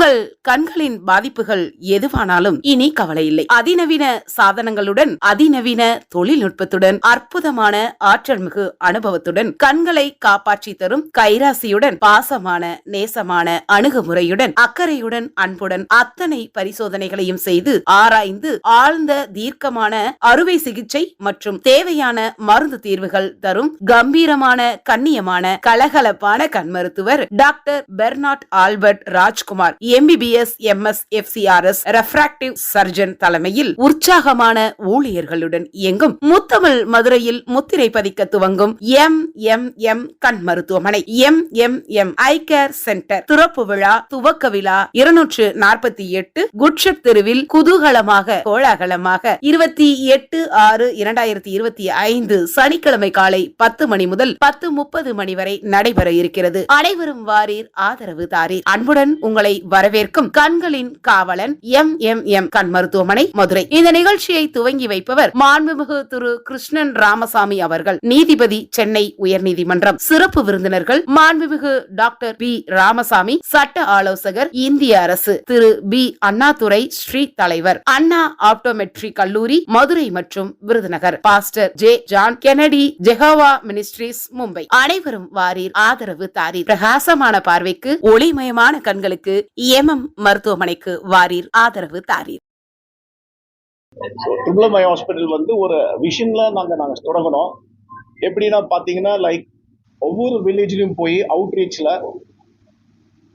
உங்கள் கண்களின் பாதிப்புகள் எதுவானாலும் இனி கவலை இல்லை. அதிநவீன சாதனங்களுடன் அதிநவீன தொழில்நுட்பத்துடன் அற்புதமான ஆற்றல் மிகு அனுபவத்துடன் கண்களை காப்பாற்றி தரும் கைராசியுடன் பாசமான நேசமான அணுகுமுறையுடன் அக்கறையுடன் அன்புடன் அத்தனை பரிசோதனைகளையும் செய்து ஆராய்ந்து ஆழ்ந்த தீர்க்கமான அறுவை சிகிச்சை மற்றும் தேவையான மருந்து தீர்வுகள் தரும் கம்பீரமான கண்ணியமான கலகலப்பான கண் மருத்துவர் doctor Bernard Albert Rajkumar. MBBS MS FCRS refractive surgeon தலைமையில் உற்சாகமான ஊழியர்களுடன் இயங்கும் முத்தமிழ் மதுரையில் முத்திரை பதிக்க துவங்கும் எம் எம் எம் கண் மருத்துவமனை M M M eye care centre திறப்பு விழா துவக்க விழா இருநூற்று நாற்பத்தி எட்டு குட்ஷப் தெருவில் குதூகலமாக கோலாகலமாக இருபத்தி எட்டு ஆறு இரண்டாயிரத்தி இருபத்தி ஐந்து சனிக்கிழமை காலை பத்து மணி முதல் பத்து முப்பது மணி வரை நடைபெற இருக்கிறது. அனைவரும் வாரீர் ஆதரவு தாரீர். அன்புடன் உங்களை வரவேற்கும் கண்களின் காவலன் எம் எம் எம் கண் மருத்துவமனை மதுரை. இந்த நிகழ்ச்சியை துவங்கி வைப்பவர் மாண்புமிகு திரு கிருஷ்ணன் ராமசாமி அவர்கள். நீதிபதி சென்னை உயர்நீதிமன்றம். சிறப்பு விருந்தினர்கள் மாண்புமிகு டாக்டர் பி ராமசாமி சட்ட ஆலோசகர் இந்திய அரசு திரு பி அண்ணாதுரை ஸ்ரீ தலைவர் அண்ணா ஆப்டோமெட்ரி கல்லூரி மதுரை மற்றும் Virudhunagar. Pastor J John Kennedy Jehovah ministries Mumbai. அனைவரும் வாரீர் ஆதரவு தாரீர். பிரகாசமான பார்வைக்கு ஒளிமயமான கண்களுக்கு எம்எம் மருத்துவமனைக்கு வாரீர் ஆதரவு தாரீர். திருமலமய ஹாஸ்பிட்டல் வந்து ஒரு விஷன்ல நாங்க நாங்க தொடங்கணும் எப்படின்னா பாத்தீங்கன்னா லைக் ஒவ்வொரு வில்லேஜ்லயும் போய் அவுட்ரீச்ல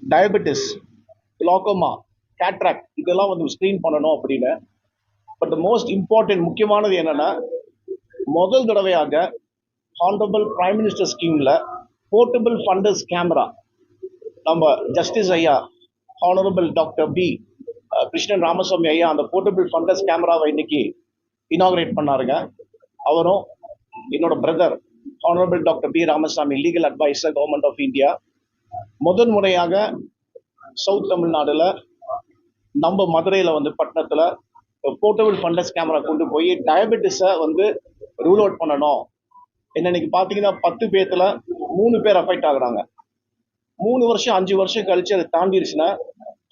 டயபெட்டிஸ் கிளாக்கோமா கேட்ராக்ட் இதெல்லாம் வந்து ஸ்க்ரீன் பண்ணணும் அப்படின்னு. பட் மோஸ்ட் இம்பார்ட்டன்ட் முக்கியமானது என்னன்னா முதல் தடவையாக ஹானரபிள் பிரைம் மினிஸ்டர் ஸ்கீம்ல போர்ட்டபிள் ஃபண்டர்ஸ் கேமரா நம்ம ஜஸ்டிஸ் ஐயா honourable doctor P Krishnan Ramasamy ஐயா அந்த போர்ட்டபிள் ஃபங்கஸ் கேமராவை இன்னைக்கு இனாகிரேட் பண்ணாருங்க. அவரும் என்னோட brother honourable doctor P Ramasamy legal advisor government of India முதன் முறையாக சவுத் தமிழ்நாடில் நம்ம மதுரையில் வந்து பட்டணத்தில் போர்ட்டபிள் ஃபண்டஸ் கேமரா கொண்டு போய் டயபெட்டிஸை வந்து ரூல் அவுட் பண்ணணும். என்ன இன்னைக்கு பார்த்தீங்கன்னா பத்து பேர்த்தில் மூணு பேர் அஃபெக்ட் ஆகுறாங்க. மூணு வருஷம் அஞ்சு வருஷம் கழிச்சு அதை தாண்டிருச்சுன்னா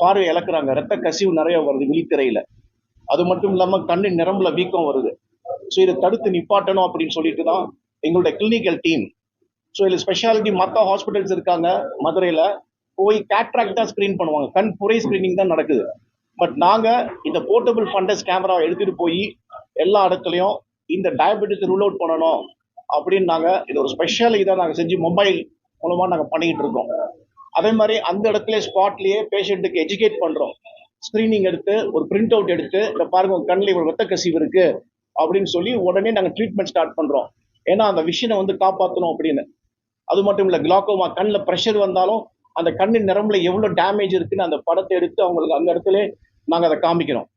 பார்வை இழக்குறாங்க. ரத்த கசிவு நிறைய வருது விழித்திரையில. அது மட்டும் இல்லாம கண்ணு நிரம்புல வீக்கம் வருது. ஸோ இதை தடுத்து நிப்பாட்டணும் அப்படின்னு சொல்லிட்டு தான் எங்களுடைய கிளினிக்கல் டீம் ஸோ இதில் ஸ்பெஷாலிட்டி மற்ற ஹாஸ்பிட்டல்ஸ் இருக்காங்க மதுரையில். போய் கேட்ராக்ட் தான் ஸ்க்ரீன் பண்ணுவாங்க. கண் புரை ஸ்க்ரீனிங் தான் நடக்குது. பட் நாங்கள் இந்த போர்ட்டபிள் ஃபண்டஸ் கேமரா எடுத்துகிட்டு போய் எல்லா இடத்துலையும் இந்த டயபெட்டிஸ் ரூல் அவுட் பண்ணணும் அப்படின்னு நாங்கள் இது ஒரு ஸ்பெஷல் இதாக நாங்கள் செஞ்சு மொபைல் மூலமாக நாங்கள் பண்ணிக்கிட்டு இருக்கோம். அதே மாதிரி அந்த இடத்துல ஸ்பாட்லயே பேஷண்ட்டுக்கு எஜுகேட் பண்றோம். ஸ்கிரீனிங் எடுத்து ஒரு பிரிண்ட் அவுட் எடுத்து இந்த பாருங்க உங்க கண்ணில் இவ்வளவு ரத்த கசிவு இருக்கு அப்படின்னு சொல்லி உடனே நாங்கள் ட்ரீட்மெண்ட் ஸ்டார்ட் பண்றோம். ஏன்னா அந்த விஷனை வந்து காப்பாற்றணும் அப்படின்னு. அது மட்டும் இல்லை கிளாக்கோமா கண்ணில் ப்ரெஷர் வந்தாலும் அந்த கண்ணின் நிரம்புல எவ்வளவு டேமேஜ் இருக்குன்னு அந்த படத்தை எடுத்து அவங்களுக்கு அந்த இடத்துல நாங்கள் அதை காமிக்கிறோம்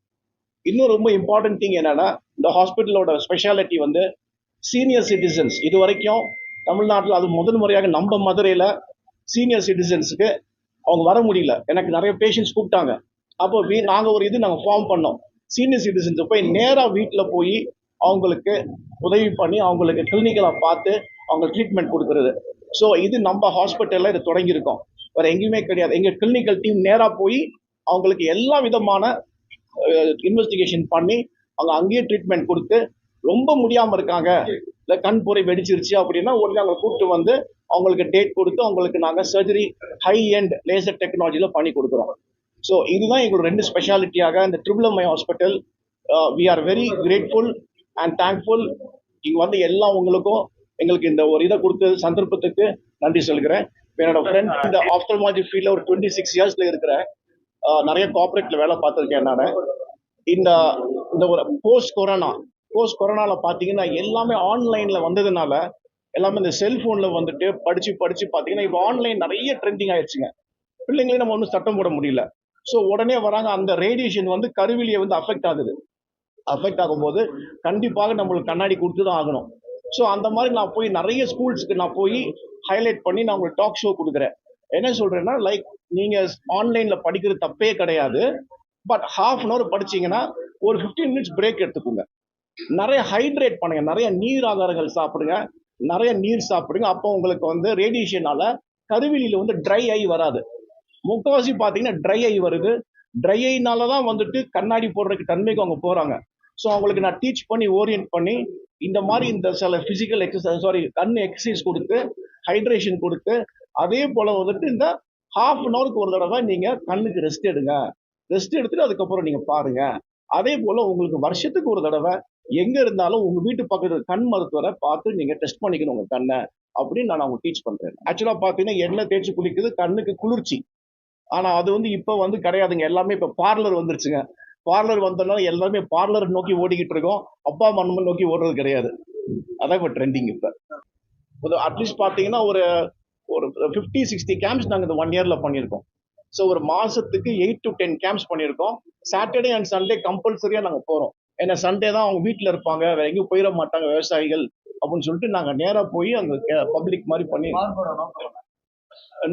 இன்னும் ரொம்ப இம்பார்ட்டன்ட் திங் என்னன்னா இந்த ஹாஸ்பிட்டலோட ஸ்பெஷாலிட்டி வந்து சீனியர் சிட்டிசன்ஸ் இது வரைக்கும் தமிழ்நாட்டில் அது முதல் முறையாக நம்ம மதுரையில் சீனியர் சிட்டிசன்ஸுக்கு அவங்க வர முடியல. எனக்கு நிறைய பேஷண்ட்ஸ் கூப்பிட்டாங்க. அப்போ வீ நாங்கள் ஒரு இது நாங்கள் ஃபார்ம் பண்ணோம். சீனியர் சிட்டிசன்ஸை போய் நேராக வீட்டில் போய் அவங்களுக்கு உதவி பண்ணி அவங்களுக்கு கிளினிக்கலாக பார்த்து அவங்க ட்ரீட்மெண்ட் கொடுக்கறது. ஸோ இது நம்ம ஹாஸ்பிட்டலில் இது தொடங்கியிருக்கோம். வேறு எங்கேயுமே கிடையாது. எங்கள் கிளினிக்கல் டீம் நேராக போய் அவங்களுக்கு எல்லா விதமான இன்வெஸ்டிகேஷன் பண்ணி அவங்க அங்கேயே ட்ரீட்மெண்ட் கொடுத்து ரொம்ப முடியாம இருக்காங்க. இல்ல கண் புரை வெடிச்சிருச்சு அப்படின்னா உடனே அவங்களை கூப்பிட்டு வந்து அவங்களுக்கு டேட் கொடுத்து அவங்களுக்கு நாங்க சர்ஜரி ஹை எண்ட் லேசர் டெக்னாலஜில பண்ணி கொடுக்குறோம். ஸோ இதுதான் எங்களோட ரெண்டு ஸ்பெஷாலிட்டியாக இந்த triple M eye hospital we are very grateful and thankful இங்க வந்து எல்லா உங்களுக்கும் எங்களுக்கு இந்த ஒரு இதை கொடுத்த சந்தர்ப்பத்துக்கு நன்றி சொல்கிறேன். என்னோட ஃப்ரெண்ட் இந்த ஆப்தல்மாலஜி ஃபீல்ட்ல ஒரு டுவெண்ட்டி சிக்ஸ் இயர்ஸ்ல இருக்கிறேன் நிறைய கார்பரேட்ல வேலை பார்த்துருக்கேன் நான். இந்த இந்த ஒரு போஸ்ட் கொரோனா போஸ்ட் கொரோனால பாத்தீங்கன்னா எல்லாமே ஆன்லைன்ல வந்ததுனால எல்லாமே இந்த செல்போன்ல வந்துட்டு படிச்சு படிச்சு பாத்தீங்கன்னா இப்போ ஆன்லைன் நிறைய ட்ரெண்டிங் ஆயிடுச்சுங்க. பிள்ளைங்களையும் நம்ம ஒன்றும் சட்டம் போட முடியல. ஸோ உடனே வராங்க அந்த ரேடியேஷன் வந்து கருவிலியை வந்து அஃபெக்ட் ஆகுது. அஃபெக்ட் ஆகும்போது கண்டிப்பாக நம்மளுக்கு கண்ணாடி கொடுத்து தான் ஆகணும். ஸோ அந்த மாதிரி நான் போய் நிறைய ஸ்கூல்ஸ்க்கு நான் போய் ஹைலைட் பண்ணி நான் உங்களுக்கு டாக் ஷோ கொடுக்குறேன். என்ன சொல்கிறேன்னா லைக் நீங்கள் ஆன்லைனில் படிக்கிறது தப்பே கிடையாது. பட் ஹாஃப் அன் ஹவர் படிச்சீங்கன்னா ஒரு 15 மினிட்ஸ் பிரேக் எடுத்துக்கோங்க. நிறைய ஹைட்ரேட் பண்ணுங்க. நிறைய நீர் ஆதாரங்கள் சாப்பிடுங்க. நிறைய நீர் சாப்பிடுங்க. அப்போ உங்களுக்கு வந்து ரேடியேஷனால கருவிலியில் வந்து ட்ரை ஐ வராது. முக்கால்வாசி பார்த்தீங்கன்னா ட்ரை ஐ வருது. ட்ரை ஐனால தான் வந்துட்டு கண்ணாடி போடுறதுக்கு தன்மைக்கு அவங்க போகிறாங்க ஸோ அவங்களுக்கு நான் டீச் பண்ணி ஓரியன்ட் பண்ணி இந்த மாதிரி இந்த சில ஃபிசிக்கல் எக்ஸசைஸ் சாரி கண் எக்ஸசைஸ் கொடுத்து ஹைட்ரேஷன் கொடுத்து அதே போல் வந்துட்டு இந்த ஹாஃப் அன் ஹவருக்கு ஒரு தடவை நீங்கள் கண்ணுக்கு ரெஸ்ட் எடுங்க. ரெஸ்ட் எடுத்துட்டு அதுக்கப்புறம் நீங்கள் பாருங்கள் அதே போல் உங்களுக்கு வருஷத்துக்கு ஒரு தடவை எங்கே இருந்தாலும் உங்கள் வீட்டு பக்கத்துல கண் மருத்துவரை பார்த்து நீங்கள் டெஸ்ட் பண்ணிக்கணும் உங்கள் கண்ணை அப்படின்னு நான் அவங்க டீச் பண்ணுறேன் ஆக்சுவலாக பார்த்தீங்கன்னா எண்ணெய் தேய்ச்சி குளிக்குது கண்ணுக்கு குளிர்ச்சி. ஆனால் அது வந்து இப்போ வந்து கிடையாதுங்க. எல்லாமே இப்போ பார்லர் வந்துருச்சுங்க. பார்லர் வந்தனால எல்லாமே பார்லர் நோக்கி ஓடிக்கிட்டு இருக்கோம். அப்பா அம்மா நோக்கி ஓடுறது கிடையாது. அதான் இப்போ ட்ரெண்டிங் இப்போ. அட்லீஸ்ட் பார்த்தீங்கன்னா ஒரு ஒரு ஃபிஃப்டி சிக்ஸ்டி கேம்ப்ஸ் நாங்கள் இந்த ஒன் இயரில் பண்ணியிருக்கோம். ஸோ ஒரு மாதத்துக்கு எயிட் டு டென் கேம்ப்ஸ் பண்ணியிருக்கோம். சாட்டர்டே அண்ட் சண்டே கம்பல்சரியாக நாங்கள் போகிறோம் ஏன்னா சண்டே தான் அவங்க வீட்டில் இருப்பாங்க. வேற எங்கேயும் போயிட மாட்டாங்க விவசாயிகள் அப்படின்னு சொல்லிட்டு நாங்கள் நேராக போய் அங்கே பப்ளிக் மாதிரி பண்ணி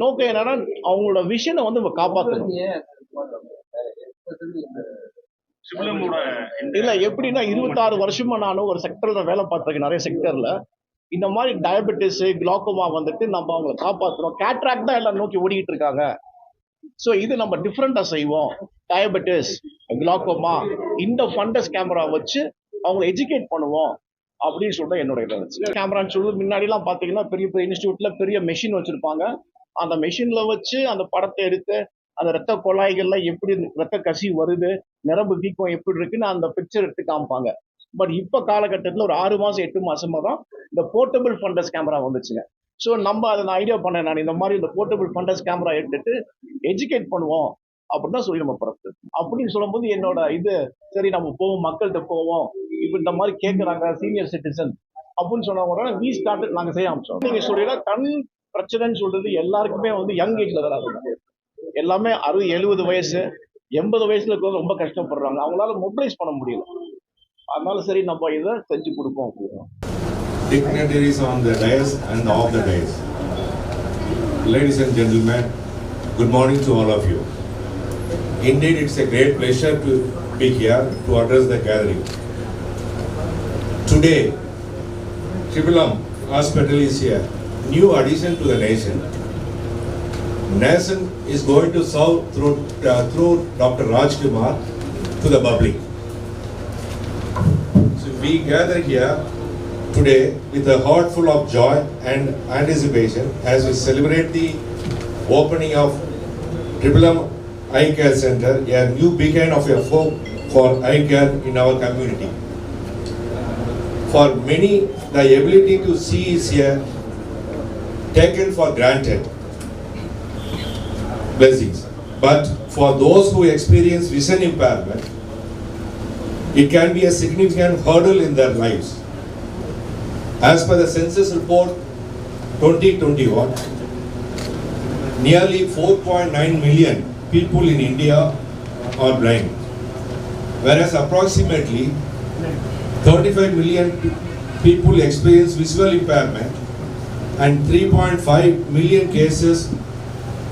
நோக்கம். என்னன்னா அவங்களோட விஷனை வந்து காப்பாற்றணும் இல்ல எப்படின்னா இருபத்தாறு வருஷமா நானும் ஒரு செக்டர்ல வேலை பார்த்திருக்கேன் நிறைய செக்டர்ல இந்த மாதிரி டயபெட்டிஸ் குளோக்கோமா வந்துட்டு நம்ம அவங்களை காப்பாத்துறோம் கேட்ராக்ட் தான் எல்லாம் நோக்கி ஓடிக்கிட்டு இருக்காங்க. ஸோ இது நம்ம டிஃப்ரெண்ட்டாக செய்வோம். டயபெட்டிஸ் குளோக்கோமா இந்த ஃபண்டஸ் கேமரா வச்சு அவங்களை எஜுகேட் பண்ணுவோம். அப்படின்னு சொல்லிட்டு என்னுடைய இது கேமரான்னு சொல்லி முன்னாடிலாம் பார்த்தீங்கன்னா பெரிய பெரிய இன்ஸ்டியூட்டில் பெரிய மெஷின் வச்சுருப்பாங்க. அந்த மெஷினில் வச்சு அந்த படத்தை எடுத்து அந்த ரத்த குழாய்கள்லாம் எப்படி ரத்த கசி வருது நரம்பு வீக்கம் எப்படி இருக்குன்னு அந்த பிக்சர் எடுத்து காமிப்பாங்க. பட் இப்போ காலகட்டத்தில் ஒரு ஆறு மாதம் எட்டு மாசமா தான் இந்த போர்ட்டபிள் ஃபண்டஸ் கேமரா வந்துச்சுங்க. ஸோ நம்ம அதை நான் ஐடியா பண்ணேன் நான். இந்த மாதிரி இந்த போர்ட்டபிள் ஃபண்டஸ் கேமரா எடுத்துட்டு எஜுகேட் பண்ணுவோம். அப்படின்னு தான் சொல்லி நம்ம பிறப்பு அப்படின்னு சொல்லும்போது என்னோட இது சரி நம்ம போவோம் மக்கள்கிட்ட போவோம். இப்போ இந்த மாதிரி கேட்குறாங்க சீனியர் சிட்டிசன் அப்படின்னு சொன்னவங்க வி ஸ்டார்ட் நாங்கள் செய்ய ஆரம்பிச்சோம். நீங்கள் சொல்றீங்கன்னா கண் பிரச்சனைன்னு சொல்றது எல்லாருக்குமே வந்து யங் ஏஜ்ல வராது எல்லாமே அறுபது எழுபது வயசு எண்பது வயசுல இருக்கிறவங்க ரொம்ப கஷ்டப்படுறாங்க. அவங்களால மொபிலைஸ் பண்ண முடியல. அதனால சரி நம்ம இதை செஞ்சு கொடுப்போம் அப்படின்னு. Dignitaries on the dais and off the dais. Ladies and gentlemen, good morning to all of you. Indeed, it's a great pleasure to be here to address the gathering. Today, Tripulam Hospital is a new addition to the nation. Nation is going to serve through, uh, through Dr. Raj Kumar to the public. So we gather here today with a heart full of joy and anticipation as we celebrate the opening of Triple M Eye Care Center, a new beacon of a hope for eye care in our community. For many, the ability to see is taken for granted blessings. But for those who experience vision impairment, it can be a significant hurdle in their lives. As per the census report 2021, nearly 4.9 million people in India are blind, whereas approximately 35 million people experience visual impairment and 3.5 million cases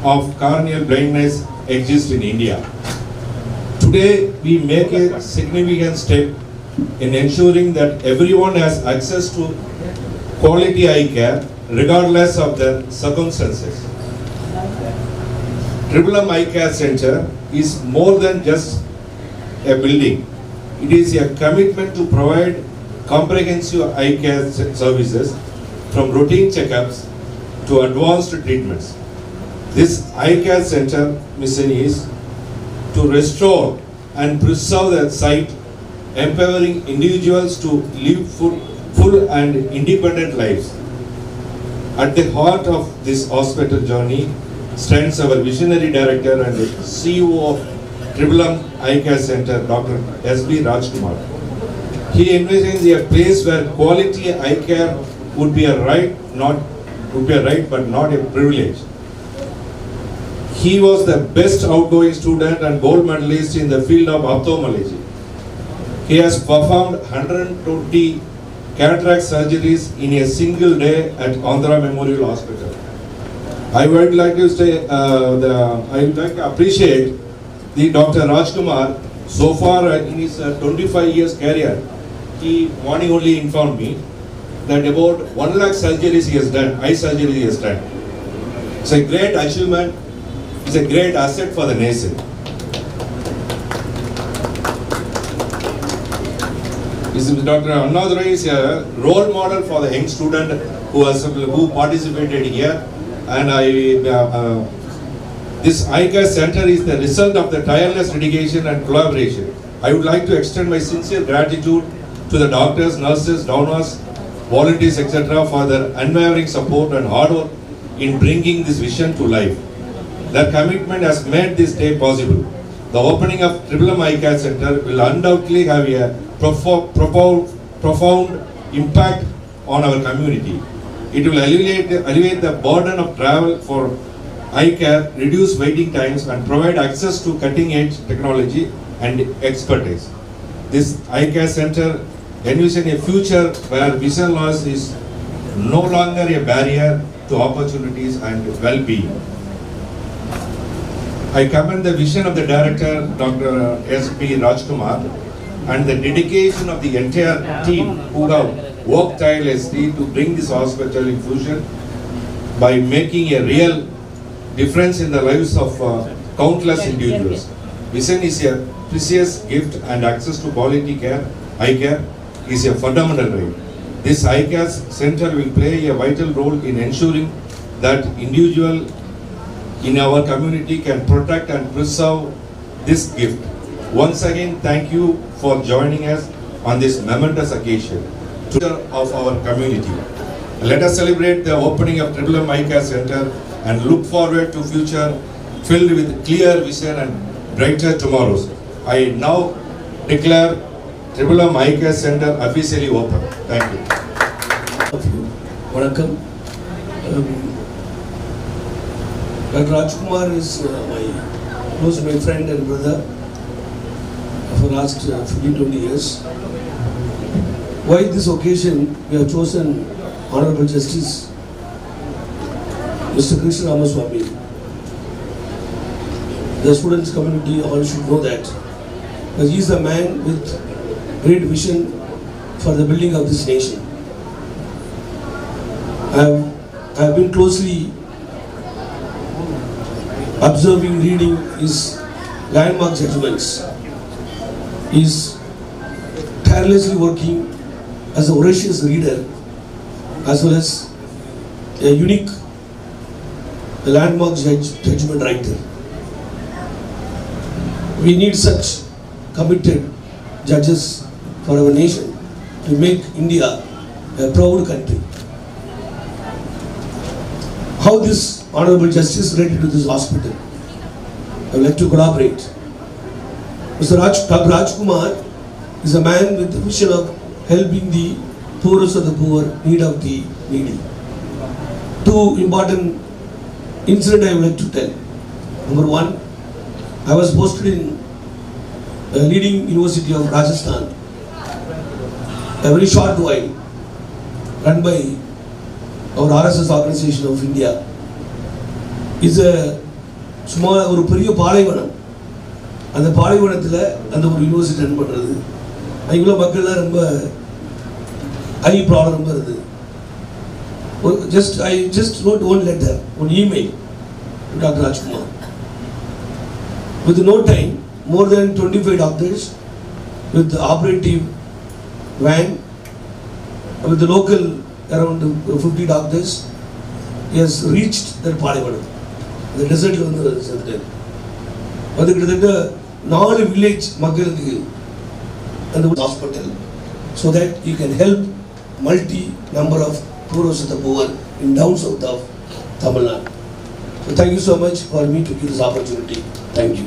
of corneal blindness exist in India. Today, we make a significant step in ensuring that everyone has access to quality eye care regardless of their circumstances. Triple M Eye Care Center is more than just a building. It is a commitment to provide comprehensive eye care services from routine checkups to advanced treatments. This eye care center mission is to restore and preserve their sight, empowering individuals to live full, full and independent lives. At the heart of this hospital journey stands our visionary director and CEO of Triple Eye Care Center, Dr. S.B. Rajkumar. He envisions a place where quality eye care would be a right, not would be a right, but not a privilege. He was the best outgoing student and gold medalist in the field of ophthalmology. He has performed 120 cataract surgeries in a single day at Andhra Memorial Hospital. I would like to say, uh, the, I would like to appreciate the Dr. Rajkumar. So far uh, in his uh, 25 years career, he morning only informed me that about 1 lakh surgeries he has done, eye surgery he has done. It's a great achievement. it's a great asset for the nation. Is Dr. Annadurai is a role model for the young student who was who participated here, and I. Uh, uh, this ICAS center is the result of the tireless dedication and collaboration. I would like to extend my sincere gratitude to the doctors, nurses, donors, volunteers, etc., for their unwavering support and hard work in bringing this vision to life. Their commitment has made this day possible. The opening of Triple M Center will undoubtedly have a profound, profound impact on our community. It will alleviate, alleviate the burden of travel for eye care, reduce waiting times, and provide access to cutting edge technology and expertise. This eye care center envision a future where vision loss is no longer a barrier to opportunities and well-being. I commend the vision of the director, Dr. S.P. Rajkumar, and the dedication of the entire team who have worked tirelessly to bring this hospital in fusion by making a real difference in the lives of uh, countless individuals. Vision is a precious gift and access to quality care, eye care, is a fundamental right. This eye care center will play a vital role in ensuring that individual in our community can protect and preserve this gift. Once again, thank you for joining us on this momentous occasion of our community. Let us celebrate the opening of Triple M Center and look forward to future filled with clear vision and brighter tomorrows. I now declare Triple M Center officially open. Thank you. Welcome. Um, Rajkumar is uh, my, close my friend and brother for last uh, 15 20 years. Why this occasion we have chosen Honorable Justice Mr. Krishna Ramaswamy. The students community all should know that because he is the man with great vision for the building of this nation. I have, I have been closely observing, reading his landmark judgments. Is tirelessly working as a voracious reader as well as a unique landmark judge, judgment writer. We need such committed judges for our nation to make India a proud country how this honorable justice related to this hospital. I would like to collaborate. Mr. Raj, Dr. Rajkumar is a man with the vision of helping the poorest of the poor, need of the needy. Two important incidents I would like to tell. Number one, I was posted in a leading university of Rajasthan, a very short while, run by our RSS organization of India is a சும்மா ஒரு பெரிய பாலைவனம் அந்த பாலைவனத்தில் அந்த ஒரு university run பண்ணுறது அங்குள்ள மக்கள்லாம் ரொம்ப ஐ ப்ராப்ளம் ரொம்ப இருந்தது. ஒரு just I just note one letter one email doctor Rajkumar with no time more then twenty five doctors with operative van with the local around 50 doctors, he has reached their பாலைவனம் இந்த டெசர்ட்ல வந்து சேர்ந்துட்டாரு அது கிட்டத்தட்ட நாலு village மக்களுக்கு அந்த hospital so that you can help multi number of டூரோஸ் the poor in down south of Tamil Nadu so thank you so much for me to give this opportunity thank you